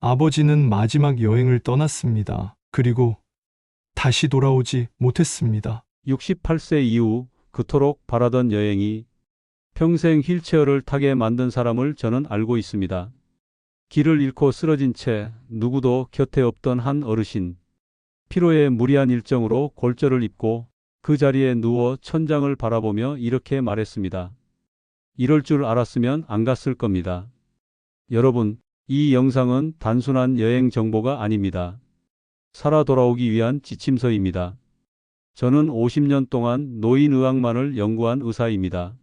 아버지는 마지막 여행을 떠났습니다. 그리고 다시 돌아오지 못했습니다. 68세 이후 그토록 바라던 여행이 평생 휠체어를 타게 만든 사람을 저는 알고 있습니다. 길을 잃고 쓰러진 채 누구도 곁에 없던 한 어르신. 피로에 무리한 일정으로 골절을 입고 그 자리에 누워 천장을 바라보며 이렇게 말했습니다. 이럴 줄 알았으면 안 갔을 겁니다. 여러분, 이 영상은 단순한 여행 정보가 아닙니다. 살아 돌아오기 위한 지침서입니다. 저는 50년 동안 노인의학만을 연구한 의사입니다.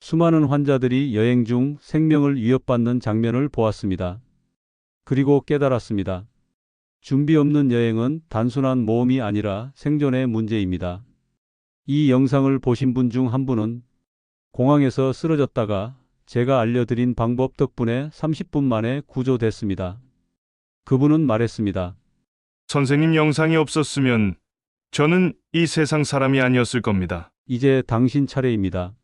수많은 환자들이 여행 중 생명을 위협받는 장면을 보았습니다. 그리고 깨달았습니다. 준비 없는 여행은 단순한 모험이 아니라 생존의 문제입니다. 이 영상을 보신 분 중 한 분은 공항에서 쓰러졌다가 제가 알려드린 방법 덕분에 30분 만에 구조됐습니다. 그분은 말했습니다. 선생님 영상이 없었으면 저는 이 세상 사람이 아니었을 겁니다. 이제 당신 차례입니다.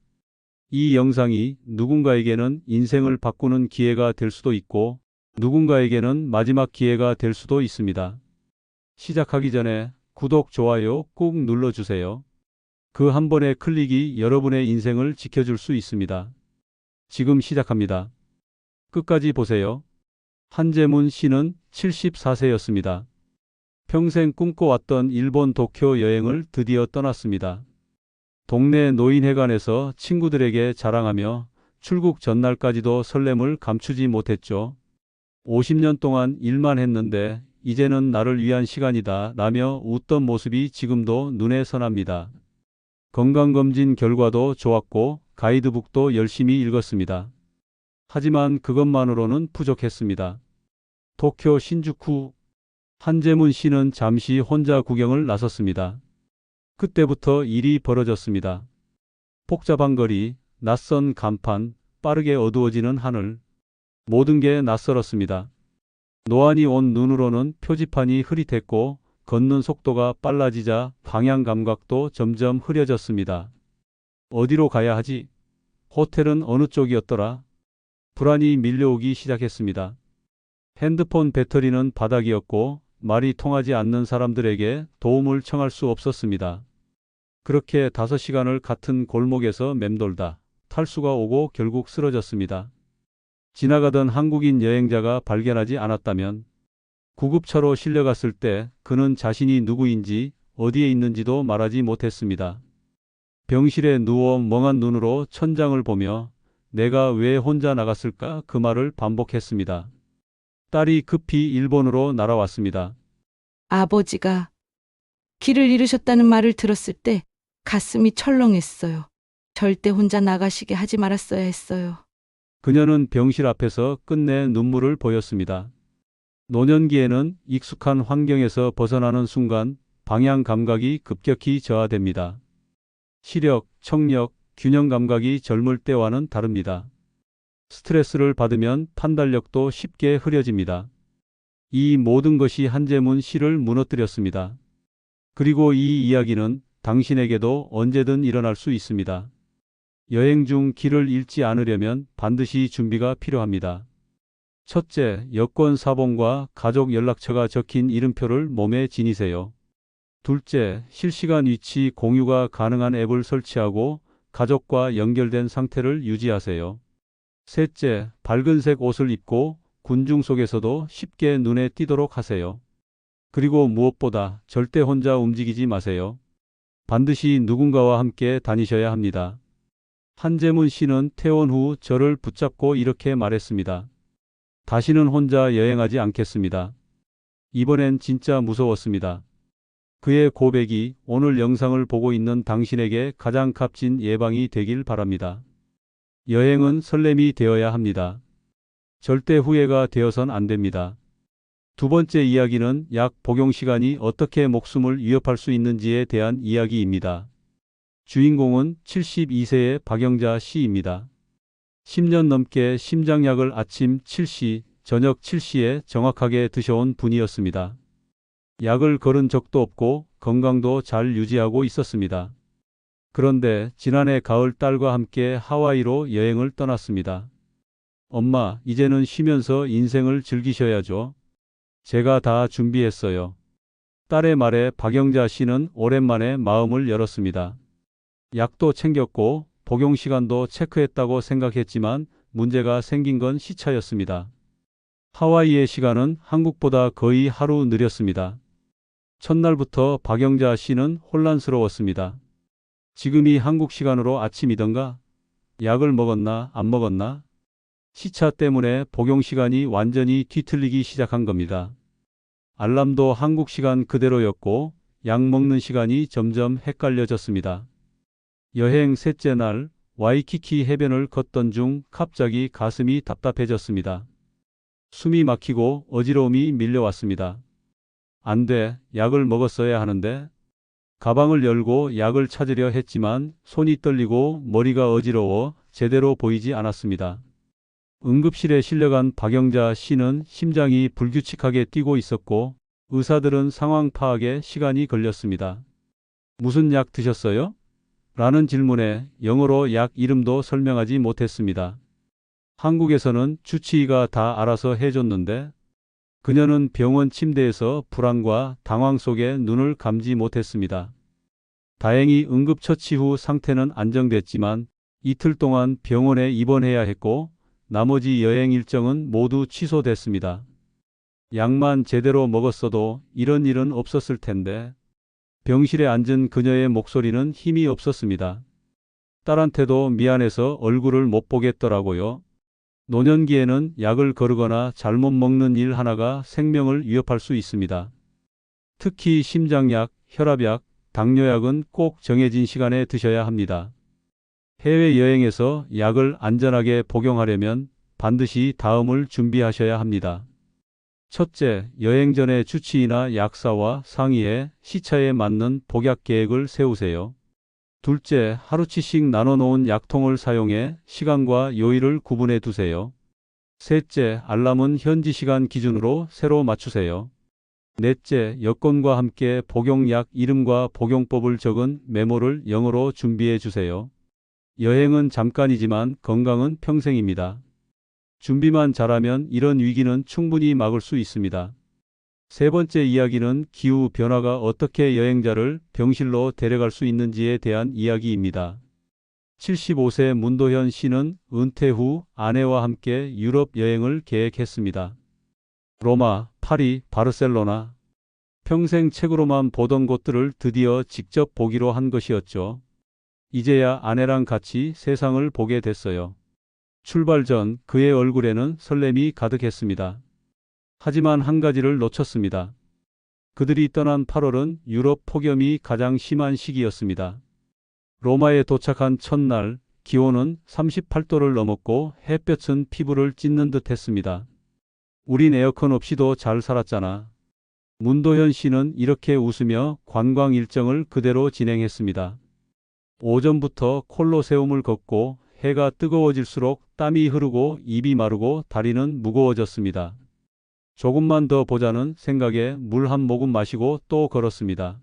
이 영상이 누군가에게는 인생을 바꾸는 기회가 될 수도 있고 누군가에게는 마지막 기회가 될 수도 있습니다. 시작하기 전에 구독, 좋아요 꾹 눌러주세요. 그 한 번의 클릭이 여러분의 인생을 지켜줄 수 있습니다. 지금 시작합니다. 끝까지 보세요. 한재문 씨는 74세였습니다. 평생 꿈꿔왔던 일본 도쿄 여행을 드디어 떠났습니다. 동네 노인회관에서 친구들에게 자랑하며 출국 전날까지도 설렘을 감추지 못했죠. 50년 동안 일만 했는데 이제는 나를 위한 시간이다 라며 웃던 모습이 지금도 눈에 선합니다. 건강검진 결과도 좋았고 가이드북도 열심히 읽었습니다. 하지만 그것만으로는 부족했습니다. 도쿄 신주쿠 한재문 씨는 잠시 혼자 구경을 나섰습니다. 그때부터 일이 벌어졌습니다. 복잡한 거리, 낯선 간판, 빠르게 어두워지는 하늘. 모든 게 낯설었습니다. 노안이 온 눈으로는 표지판이 흐릿했고 걷는 속도가 빨라지자 방향 감각도 점점 흐려졌습니다. 어디로 가야 하지? 호텔은 어느 쪽이었더라? 불안이 밀려오기 시작했습니다. 핸드폰 배터리는 바닥이었고 말이 통하지 않는 사람들에게 도움을 청할 수 없었습니다. 그렇게 다섯 시간을 같은 골목에서 맴돌다 탈수가 오고 결국 쓰러졌습니다. 지나가던 한국인 여행자가 발견하지 않았다면 구급차로 실려갔을 때 그는 자신이 누구인지 어디에 있는지도 말하지 못했습니다. 병실에 누워 멍한 눈으로 천장을 보며 내가 왜 혼자 나갔을까 그 말을 반복했습니다. 딸이 급히 일본으로 날아왔습니다. 아버지가 길을 잃으셨다는 말을 들었을 때 가슴이 철렁했어요. 절대 혼자 나가시게 하지 말았어야 했어요. 그녀는 병실 앞에서 끝내 눈물을 보였습니다. 노년기에는 익숙한 환경에서 벗어나는 순간 방향 감각이 급격히 저하됩니다. 시력, 청력, 균형 감각이 젊을 때와는 다릅니다. 스트레스를 받으면 판단력도 쉽게 흐려집니다. 이 모든 것이 한재문 씨를 무너뜨렸습니다. 그리고 이 이야기는 당신에게도 언제든 일어날 수 있습니다. 여행 중 길을 잃지 않으려면 반드시 준비가 필요합니다. 첫째, 여권 사본과 가족 연락처가 적힌 이름표를 몸에 지니세요. 둘째, 실시간 위치 공유가 가능한 앱을 설치하고 가족과 연결된 상태를 유지하세요. 셋째, 밝은색 옷을 입고 군중 속에서도 쉽게 눈에 띄도록 하세요. 그리고 무엇보다 절대 혼자 움직이지 마세요. 반드시 누군가와 함께 다니셔야 합니다. 한재문 씨는 퇴원 후 저를 붙잡고 이렇게 말했습니다. 다시는 혼자 여행하지 않겠습니다. 이번엔 진짜 무서웠습니다. 그의 고백이 오늘 영상을 보고 있는 당신에게 가장 값진 예방이 되길 바랍니다. 여행은 설렘이 되어야 합니다. 절대 후회가 되어선 안 됩니다. 두 번째 이야기는 약 복용 시간이 어떻게 목숨을 위협할 수 있는지에 대한 이야기입니다. 주인공은 72세의 박영자 씨입니다. 10년 넘게 심장약을 아침 7시, 저녁 7시에 정확하게 드셔온 분이었습니다. 약을 걸은 적도 없고 건강도 잘 유지하고 있었습니다. 그런데 지난해 가을 딸과 함께 하와이로 여행을 떠났습니다. 엄마, 이제는 쉬면서 인생을 즐기셔야죠. 제가 다 준비했어요. 딸의 말에 박영자 씨는 오랜만에 마음을 열었습니다. 약도 챙겼고 복용 시간도 체크했다고 생각했지만 문제가 생긴 건 시차였습니다. 하와이의 시간은 한국보다 거의 하루 느렸습니다. 첫날부터 박영자 씨는 혼란스러웠습니다. 지금이 한국 시간으로 아침이던가? 약을 먹었나, 안 먹었나? 시차 때문에 복용 시간이 완전히 뒤틀리기 시작한 겁니다. 알람도 한국 시간 그대로였고, 약 먹는 시간이 점점 헷갈려졌습니다. 여행 셋째 날, 와이키키 해변을 걷던 중 갑자기 가슴이 답답해졌습니다. 숨이 막히고 어지러움이 밀려왔습니다. 안 돼, 약을 먹었어야 하는데. 가방을 열고 약을 찾으려 했지만 손이 떨리고 머리가 어지러워 제대로 보이지 않았습니다. 응급실에 실려간 박영자 씨는 심장이 불규칙하게 뛰고 있었고 의사들은 상황 파악에 시간이 걸렸습니다. 무슨 약 드셨어요? 라는 질문에 영어로 약 이름도 설명하지 못했습니다. 한국에서는 주치의가 다 알아서 해줬는데 그녀는 병원 침대에서 불안과 당황 속에 눈을 감지 못했습니다. 다행히 응급처치 후 상태는 안정됐지만 이틀 동안 병원에 입원해야 했고 나머지 여행 일정은 모두 취소됐습니다. 약만 제대로 먹었어도 이런 일은 없었을 텐데 병실에 앉은 그녀의 목소리는 힘이 없었습니다. 딸한테도 미안해서 얼굴을 못 보겠더라고요. 노년기에는 약을 거르거나 잘못 먹는 일 하나가 생명을 위협할 수 있습니다. 특히 심장약, 혈압약, 당뇨약은 꼭 정해진 시간에 드셔야 합니다. 해외여행에서 약을 안전하게 복용하려면 반드시 다음을 준비하셔야 합니다. 첫째, 여행 전에 주치의나 약사와 상의해 시차에 맞는 복약 계획을 세우세요. 둘째, 하루치씩 나눠 놓은 약통을 사용해 시간과 요일을 구분해 두세요. 셋째, 알람은 현지 시간 기준으로 새로 맞추세요. 넷째, 여권과 함께 복용약 이름과 복용법을 적은 메모를 영어로 준비해 주세요. 여행은 잠깐이지만 건강은 평생입니다. 준비만 잘하면 이런 위기는 충분히 막을 수 있습니다. 세 번째 이야기는 기후 변화가 어떻게 여행자를 병실로 데려갈 수 있는지에 대한 이야기입니다. 75세 문도현 씨는 은퇴 후 아내와 함께 유럽 여행을 계획했습니다. 로마, 파리, 바르셀로나. 평생 책으로만 보던 곳들을 드디어 직접 보기로 한 것이었죠. 이제야 아내랑 같이 세상을 보게 됐어요. 출발 전 그의 얼굴에는 설렘이 가득했습니다. 하지만 한 가지를 놓쳤습니다. 그들이 떠난 8월은 유럽 폭염이 가장 심한 시기였습니다. 로마에 도착한 첫날 기온은 38도를 넘었고 햇볕은 피부를 찢는 듯 했습니다. 우린 에어컨 없이도 잘 살았잖아. 문도현 씨는 이렇게 웃으며 관광 일정을 그대로 진행했습니다. 오전부터 콜로세움을 걷고 해가 뜨거워질수록 땀이 흐르고 입이 마르고 다리는 무거워졌습니다. 조금만 더 보자는 생각에 물 한 모금 마시고 또 걸었습니다.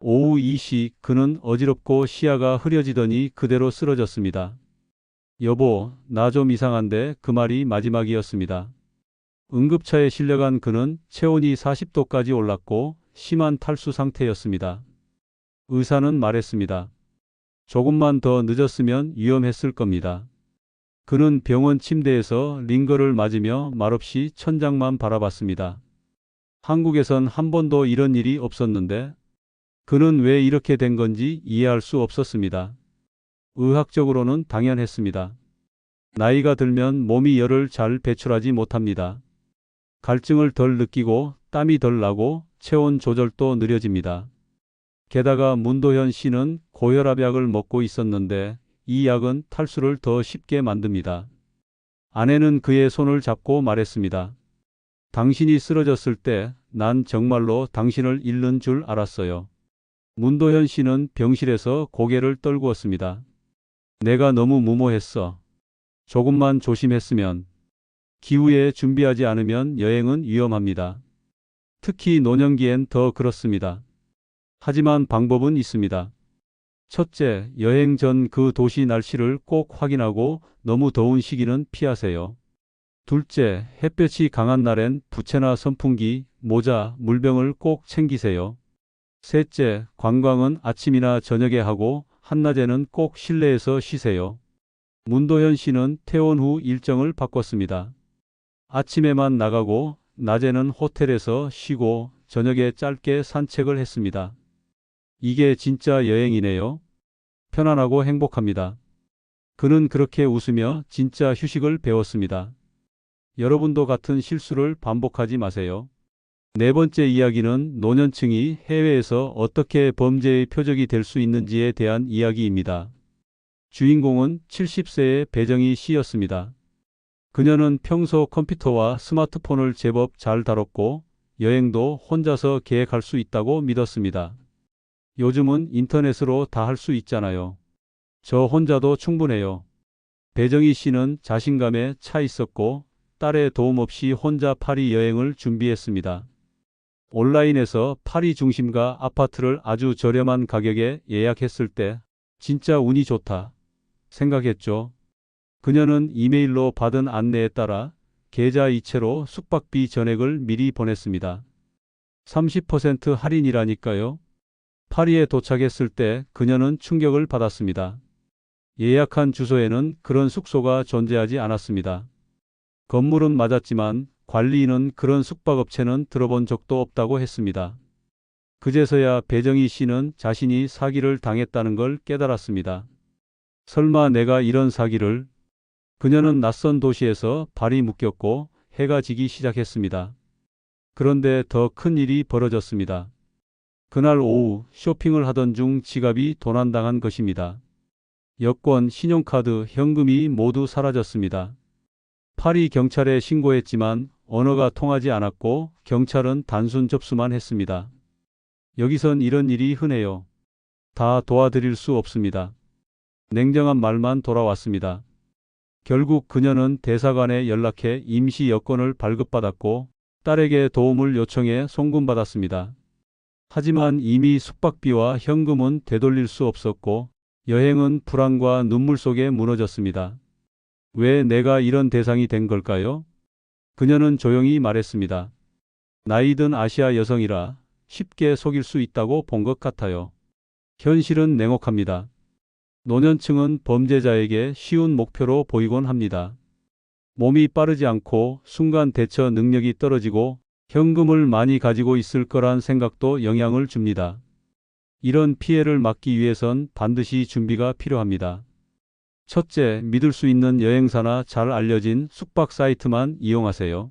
오후 2시 그는 어지럽고 시야가 흐려지더니 그대로 쓰러졌습니다. 여보, 나 좀 이상한데 그 말이 마지막이었습니다. 응급차에 실려간 그는 체온이 40도까지 올랐고 심한 탈수 상태였습니다. 의사는 말했습니다. 조금만 더 늦었으면 위험했을 겁니다. 그는 병원 침대에서 링거를 맞으며 말없이 천장만 바라봤습니다. 한국에선 한 번도 이런 일이 없었는데 그는 왜 이렇게 된 건지 이해할 수 없었습니다. 의학적으로는 당연했습니다. 나이가 들면 몸이 열을 잘 배출하지 못합니다. 갈증을 덜 느끼고 땀이 덜 나고 체온 조절도 느려집니다. 게다가 문도현 씨는 고혈압약을 먹고 있었는데 이 약은 탈수를 더 쉽게 만듭니다. 아내는 그의 손을 잡고 말했습니다. 당신이 쓰러졌을 때 난 정말로 당신을 잃는 줄 알았어요. 문도현 씨는 병실에서 고개를 떨구었습니다. 내가 너무 무모했어. 조금만 조심했으면. 기후에 준비하지 않으면 여행은 위험합니다. 특히 노년기엔 더 그렇습니다. 하지만 방법은 있습니다. 첫째, 여행 전 그 도시 날씨를 꼭 확인하고 너무 더운 시기는 피하세요. 둘째, 햇볕이 강한 날엔 부채나 선풍기, 모자, 물병을 꼭 챙기세요. 셋째, 관광은 아침이나 저녁에 하고 한낮에는 꼭 실내에서 쉬세요. 문도현 씨는 퇴원 후 일정을 바꿨습니다. 아침에만 나가고 낮에는 호텔에서 쉬고 저녁에 짧게 산책을 했습니다. 이게 진짜 여행이네요. 편안하고 행복합니다. 그는 그렇게 웃으며 진짜 휴식을 배웠습니다. 여러분도 같은 실수를 반복하지 마세요. 네 번째 이야기는 노년층이 해외에서 어떻게 범죄의 표적이 될 수 있는지에 대한 이야기입니다. 주인공은 70세의 배정희 씨였습니다. 그녀는 평소 컴퓨터와 스마트폰을 제법 잘 다뤘고 여행도 혼자서 계획할 수 있다고 믿었습니다. 요즘은 인터넷으로 다 할 수 있잖아요. 저 혼자도 충분해요. 배정희 씨는 자신감에 차 있었고 딸의 도움 없이 혼자 파리 여행을 준비했습니다. 온라인에서 파리 중심가 아파트를 아주 저렴한 가격에 예약했을 때 진짜 운이 좋다 생각했죠. 그녀는 이메일로 받은 안내에 따라 계좌 이체로 숙박비 전액을 미리 보냈습니다. 30% 할인이라니까요. 파리에 도착했을 때 그녀는 충격을 받았습니다. 예약한 주소에는 그런 숙소가 존재하지 않았습니다. 건물은 맞았지만 관리인은 그런 숙박업체는 들어본 적도 없다고 했습니다. 그제서야 배정희 씨는 자신이 사기를 당했다는 걸 깨달았습니다. 설마 내가 이런 사기를? 그녀는 낯선 도시에서 발이 묶였고 해가 지기 시작했습니다. 그런데 더 큰 일이 벌어졌습니다. 그날 오후 쇼핑을 하던 중 지갑이 도난당한 것입니다. 여권, 신용카드, 현금이 모두 사라졌습니다. 파리 경찰에 신고했지만 언어가 통하지 않았고 경찰은 단순 접수만 했습니다. 여기선 이런 일이 흔해요. 다 도와드릴 수 없습니다. 냉정한 말만 돌아왔습니다. 결국 그녀는 대사관에 연락해 임시 여권을 발급받았고 딸에게 도움을 요청해 송금받았습니다. 하지만 이미 숙박비와 현금은 되돌릴 수 없었고 여행은 불안과 눈물 속에 무너졌습니다. 왜 내가 이런 대상이 된 걸까요? 그녀는 조용히 말했습니다. 나이든 아시아 여성이라 쉽게 속일 수 있다고 본 것 같아요. 현실은 냉혹합니다. 노년층은 범죄자에게 쉬운 목표로 보이곤 합니다. 몸이 빠르지 않고 순간 대처 능력이 떨어지고 현금을 많이 가지고 있을 거란 생각도 영향을 줍니다. 이런 피해를 막기 위해선 반드시 준비가 필요합니다. 첫째, 믿을 수 있는 여행사나 잘 알려진 숙박 사이트만 이용하세요.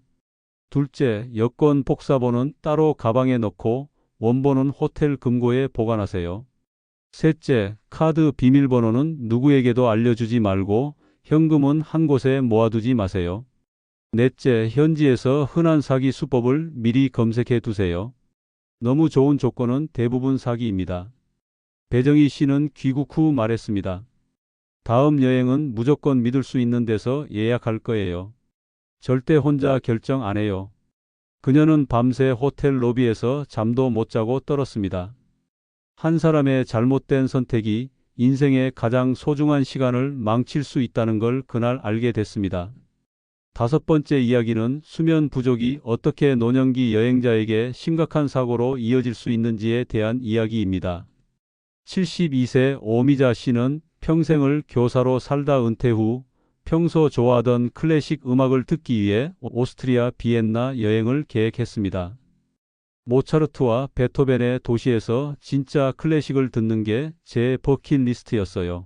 둘째, 여권 복사본은 따로 가방에 넣고 원본은 호텔 금고에 보관하세요. 셋째, 카드 비밀번호는 누구에게도 알려주지 말고 현금은 한 곳에 모아두지 마세요. 넷째, 현지에서 흔한 사기 수법을 미리 검색해 두세요. 너무 좋은 조건은 대부분 사기입니다. 배정희 씨는 귀국 후 말했습니다. 다음 여행은 무조건 믿을 수 있는 데서 예약할 거예요. 절대 혼자 결정 안 해요. 그녀는 밤새 호텔 로비에서 잠도 못 자고 떨었습니다. 한 사람의 잘못된 선택이 인생의 가장 소중한 시간을 망칠 수 있다는 걸 그날 알게 됐습니다. 다섯 번째 이야기는 수면 부족이 어떻게 노년기 여행자에게 심각한 사고로 이어질 수 있는지에 대한 이야기입니다. 72세 오미자 씨는 평생을 교사로 살다 은퇴 후 평소 좋아하던 클래식 음악을 듣기 위해 오스트리아 비엔나 여행을 계획했습니다. 모차르트와 베토벤의 도시에서 진짜 클래식을 듣는 게 제 버킷리스트였어요.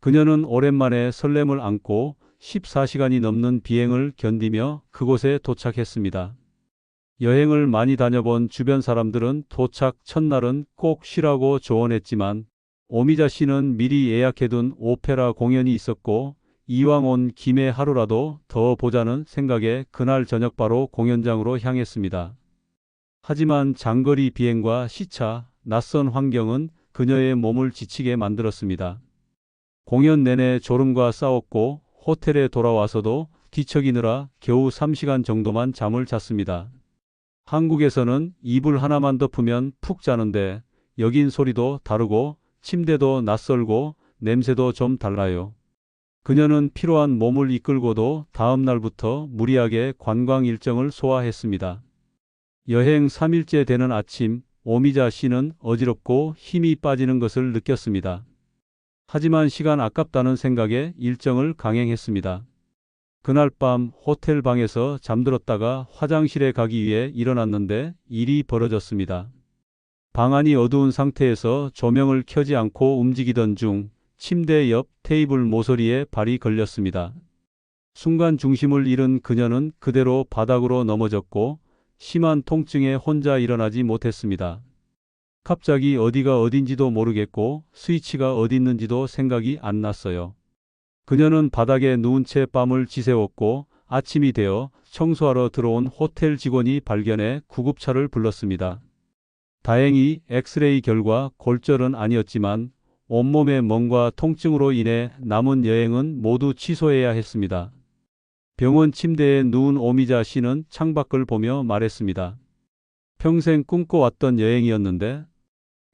그녀는 오랜만에 설렘을 안고 14시간이 넘는 비행을 견디며 그곳에 도착했습니다. 여행을 많이 다녀본 주변 사람들은 도착 첫날은 꼭 쉬라고 조언했지만 오미자 씨는 미리 예약해둔 오페라 공연이 있었고 이왕 온 김에 하루라도 더 보자는 생각에 그날 저녁 바로 공연장으로 향했습니다. 하지만 장거리 비행과 시차, 낯선 환경은 그녀의 몸을 지치게 만들었습니다. 공연 내내 졸음과 싸웠고 호텔에 돌아와서도 뒤척이느라 겨우 3시간 정도만 잠을 잤습니다. 한국에서는 이불 하나만 덮으면 푹 자는데 여긴 소리도 다르고 침대도 낯설고 냄새도 좀 달라요. 그녀는 피로한 몸을 이끌고도 다음 날부터 무리하게 관광 일정을 소화했습니다. 여행 3일째 되는 아침, 오미자 씨는 어지럽고 힘이 빠지는 것을 느꼈습니다. 하지만 시간 아깝다는 생각에 일정을 강행했습니다. 그날 밤 호텔 방에서 잠들었다가 화장실에 가기 위해 일어났는데 일이 벌어졌습니다. 방 안이 어두운 상태에서 조명을 켜지 않고 움직이던 중 침대 옆 테이블 모서리에 발이 걸렸습니다. 순간 중심을 잃은 그녀는 그대로 바닥으로 넘어졌고 심한 통증에 혼자 일어나지 못했습니다. 갑자기 어디가 어딘지도 모르겠고 스위치가 어디 있는지도 생각이 안 났어요. 그녀는 바닥에 누운 채 뺨을 지새웠고 아침이 되어 청소하러 들어온 호텔 직원이 발견해 구급차를 불렀습니다. 다행히 엑스레이 결과 골절은 아니었지만 온몸의 멍과 통증으로 인해 남은 여행은 모두 취소해야 했습니다. 병원 침대에 누운 오미자 씨는 창밖을 보며 말했습니다. 평생 꿈꿔왔던 여행이었는데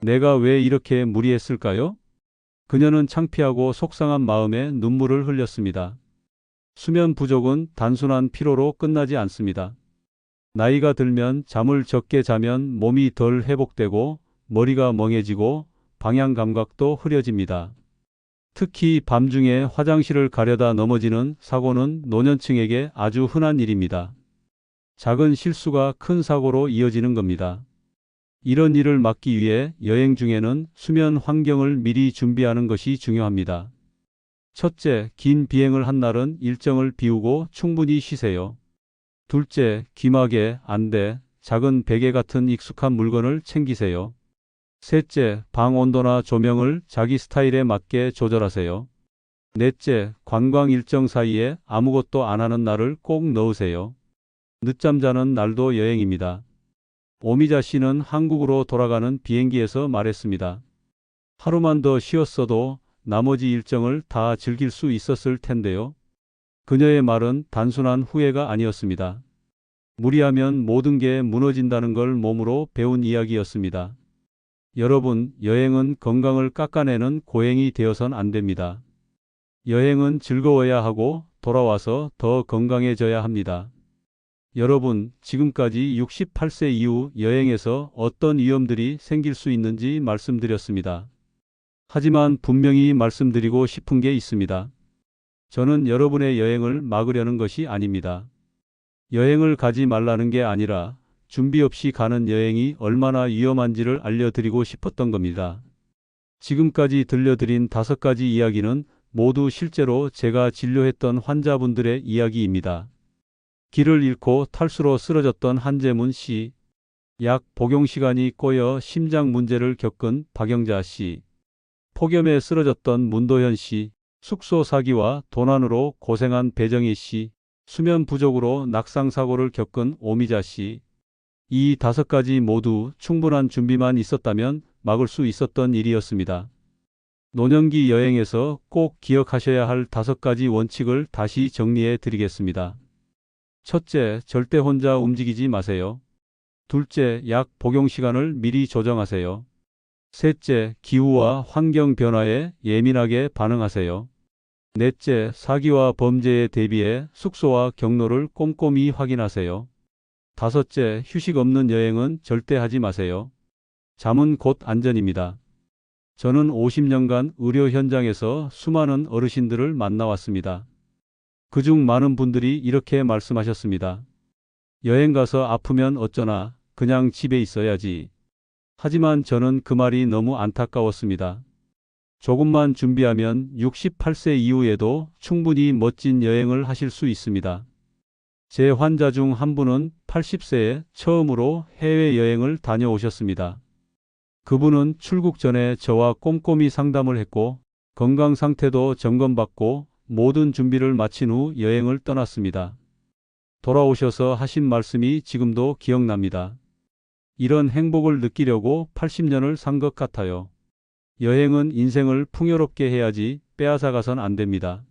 내가 왜 이렇게 무리했을까요? 그녀는 창피하고 속상한 마음에 눈물을 흘렸습니다. 수면 부족은 단순한 피로로 끝나지 않습니다. 나이가 들면 잠을 적게 자면 몸이 덜 회복되고 머리가 멍해지고 방향 감각도 흐려집니다. 특히 밤중에 화장실을 가려다 넘어지는 사고는 노년층에게 아주 흔한 일입니다. 작은 실수가 큰 사고로 이어지는 겁니다. 이런 일을 막기 위해 여행 중에는 수면 환경을 미리 준비하는 것이 중요합니다. 첫째, 긴 비행을 한 날은 일정을 비우고 충분히 쉬세요. 둘째, 귀마개, 안대, 작은 베개 같은 익숙한 물건을 챙기세요. 셋째, 방 온도나 조명을 자기 스타일에 맞게 조절하세요. 넷째, 관광 일정 사이에 아무것도 안 하는 날을 꼭 넣으세요. 늦잠 자는 날도 여행입니다. 오미자 씨는 한국으로 돌아가는 비행기에서 말했습니다. 하루만 더 쉬었어도 나머지 일정을 다 즐길 수 있었을 텐데요. 그녀의 말은 단순한 후회가 아니었습니다. 무리하면 모든 게 무너진다는 걸 몸으로 배운 이야기였습니다. 여러분, 여행은 건강을 깎아내는 고행이 되어선 안 됩니다. 여행은 즐거워야 하고 돌아와서 더 건강해져야 합니다. 여러분, 지금까지 68세 이후 여행에서 어떤 위험들이 생길 수 있는지 말씀드렸습니다. 하지만 분명히 말씀드리고 싶은 게 있습니다. 저는 여러분의 여행을 막으려는 것이 아닙니다. 여행을 가지 말라는 게 아니라 준비 없이 가는 여행이 얼마나 위험한지를 알려드리고 싶었던 겁니다. 지금까지 들려드린 다섯 가지 이야기는 모두 실제로 제가 진료했던 환자분들의 이야기입니다. 길을 잃고 탈수로 쓰러졌던 한재문 씨, 약 복용 시간이 꼬여 심장 문제를 겪은 박영자 씨, 폭염에 쓰러졌던 문도현 씨, 숙소 사기와 도난으로 고생한 배정희 씨, 수면 부족으로 낙상 사고를 겪은 오미자 씨. 이 다섯 가지 모두 충분한 준비만 있었다면 막을 수 있었던 일이었습니다. 노년기 여행에서 꼭 기억하셔야 할 다섯 가지 원칙을 다시 정리해 드리겠습니다. 첫째, 절대 혼자 움직이지 마세요. 둘째, 약 복용 시간을 미리 조정하세요. 셋째, 기후와 환경 변화에 예민하게 반응하세요. 넷째, 사기와 범죄에 대비해 숙소와 경로를 꼼꼼히 확인하세요. 다섯째, 휴식 없는 여행은 절대 하지 마세요. 잠은 곧 안전입니다. 저는 50년간 의료 현장에서 수많은 어르신들을 만나왔습니다. 그중 많은 분들이 이렇게 말씀하셨습니다. 여행 가서 아프면 어쩌나 그냥 집에 있어야지. 하지만 저는 그 말이 너무 안타까웠습니다. 조금만 준비하면 68세 이후에도 충분히 멋진 여행을 하실 수 있습니다. 제 환자 중 한 분은 80세에 처음으로 해외여행을 다녀오셨습니다. 그분은 출국 전에 저와 꼼꼼히 상담을 했고 건강 상태도 점검받고 모든 준비를 마친 후 여행을 떠났습니다. 돌아오셔서 하신 말씀이 지금도 기억납니다. 이런 행복을 느끼려고 80년을 산 것 같아요. 여행은 인생을 풍요롭게 해야지 빼앗아가선 안 됩니다.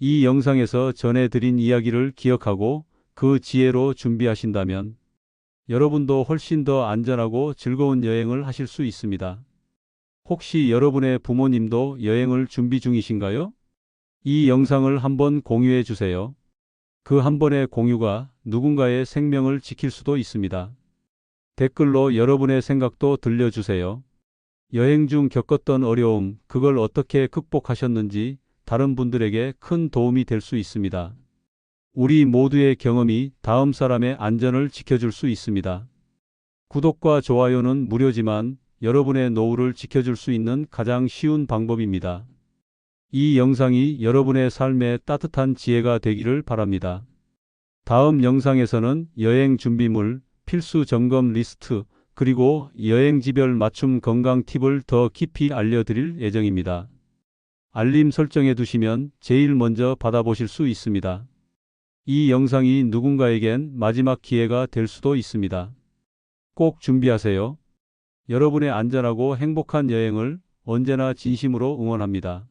이 영상에서 전해드린 이야기를 기억하고 그 지혜로 준비하신다면 여러분도 훨씬 더 안전하고 즐거운 여행을 하실 수 있습니다. 혹시 여러분의 부모님도 여행을 준비 중이신가요? 이 영상을 한번 공유해 주세요. 그 한 번의 공유가 누군가의 생명을 지킬 수도 있습니다. 댓글로 여러분의 생각도 들려주세요. 여행 중 겪었던 어려움, 그걸 어떻게 극복하셨는지 다른 분들에게 큰 도움이 될 수 있습니다. 우리 모두의 경험이 다음 사람의 안전을 지켜줄 수 있습니다. 구독과 좋아요는 무료지만 여러분의 노후를 지켜줄 수 있는 가장 쉬운 방법입니다. 이 영상이 여러분의 삶에 따뜻한 지혜가 되기를 바랍니다. 다음 영상에서는 여행 준비물, 필수 점검 리스트, 그리고 여행지별 맞춤 건강 팁을 더 깊이 알려드릴 예정입니다. 알림 설정해 두시면 제일 먼저 받아보실 수 있습니다. 이 영상이 누군가에겐 마지막 기회가 될 수도 있습니다. 꼭 준비하세요. 여러분의 안전하고 행복한 여행을 언제나 진심으로 응원합니다.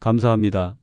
감사합니다.